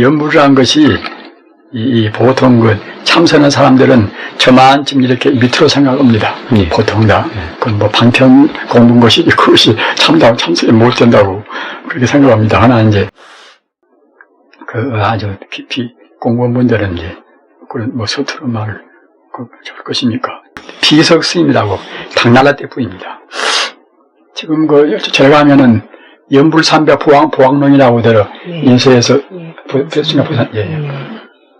연불이라는 것이 이, 이 보통 그 참선한 사람들은 저만쯤 이렇게 밑으로 생각합니다. 예. 보통 다. 그건 뭐 방편 공부인 것이 그것이 참다고 참선에 못 된다고 그렇게 생각합니다. 하나 이제 그 아주 깊이 공부한 분들은 이제 그런 뭐 서투른 말을 그 좋을 것입니까? 비석 스님이라고 당나라 때 부입니다. 지금 그 제가 하면은 연불 삼배 보왕 보왕론이라고 들어 예. 인쇄해서 예. 부산 부산 예, 예. 예.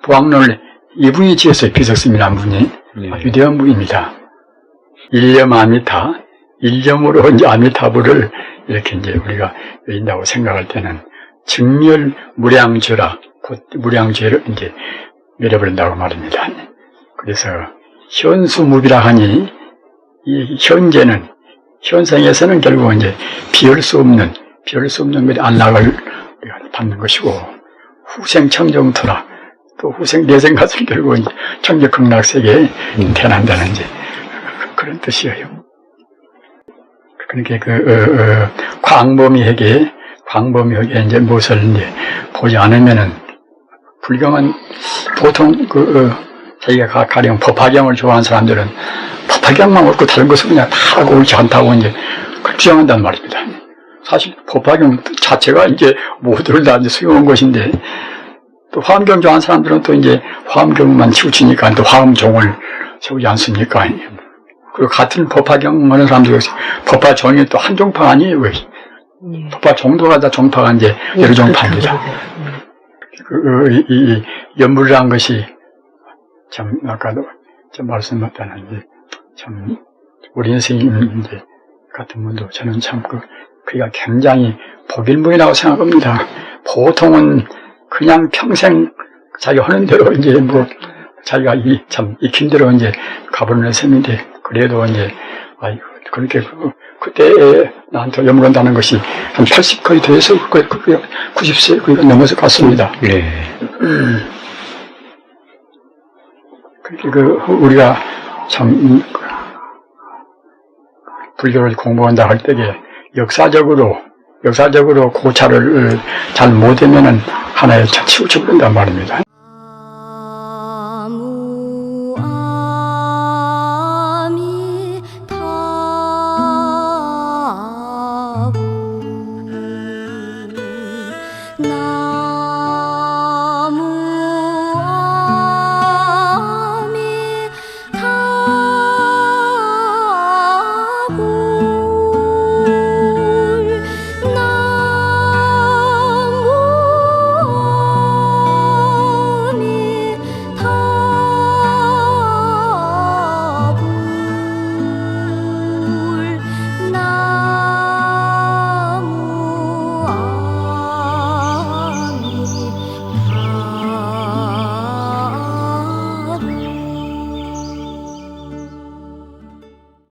보왕론을 이분이 지었어요 비석 스님이라는 분이 네. 아주 위대한 분입니다. 일념 아미타 일념으로 이제 아미타불을 이렇게 이제 우리가 외인다고 생각할 때는 증멸 무량죄라 곧 무량죄를 이제 내려버린다고 말입니다. 그래서 현수무비라 하니 이 현재는 현생에서는 결국 이제 비할 수 없는 비할 수 없는 그 안락을 우리가 받는 것이고 후생 청정토라 또 후생 내생 가서 결국 이제 청정 극락세계에 태어난다는 이제 그런 뜻이에요. 그러니까 그 어, 어, 광범위하게 광범위하게 이제 무엇을 이제 보지 않으면은 불경은 보통 그 어, 자기가 가- 가령 법화경을 좋아하는 사람들은 법화경만 얻고 다른 것은 그냥 다 옳지 않다고 이제 그걸 주장한단 말입니다. 사실 법화경 자체가 이제 모두를 다 이제 수용한 것인데 또 화엄경 좋아하는 사람들은 또 이제 화엄경만 치우치니까 또 화엄종을 세우지 않습니까? 그리고 같은 법화경 하는 사람들 역시 법화 종이 또 한 종파 아니에요. 왜? 예. 법화 종도가 다 종파가 이제 여러 종파입니다. 그, 이, 이, 이 연불이라는 것이 참 아까도 좀 말씀드렸다는데 참 우리 선생님 이제 같은 분도 저는 참 그, 그가 굉장히 복일무이라고 생각합니다. 보통은 그냥 평생 자기 하는 대로 이제 뭐 자기가 이, 참 익힌 대로 이제 가버리는 셈인데 그래도 이제 아이고 그렇게 그, 그때 나한테 연물한다는 것이 한 80 거의 돼서 그, 그, 그 90세 그가 넘어서 갔습니다. 네. 그렇게 그 우리가 참 음, 불교를 공부한다 할 때에 역사적으로 역사적으로 고찰을 잘 못하면은 하나의 차 치우쳐 버린단 말입니다.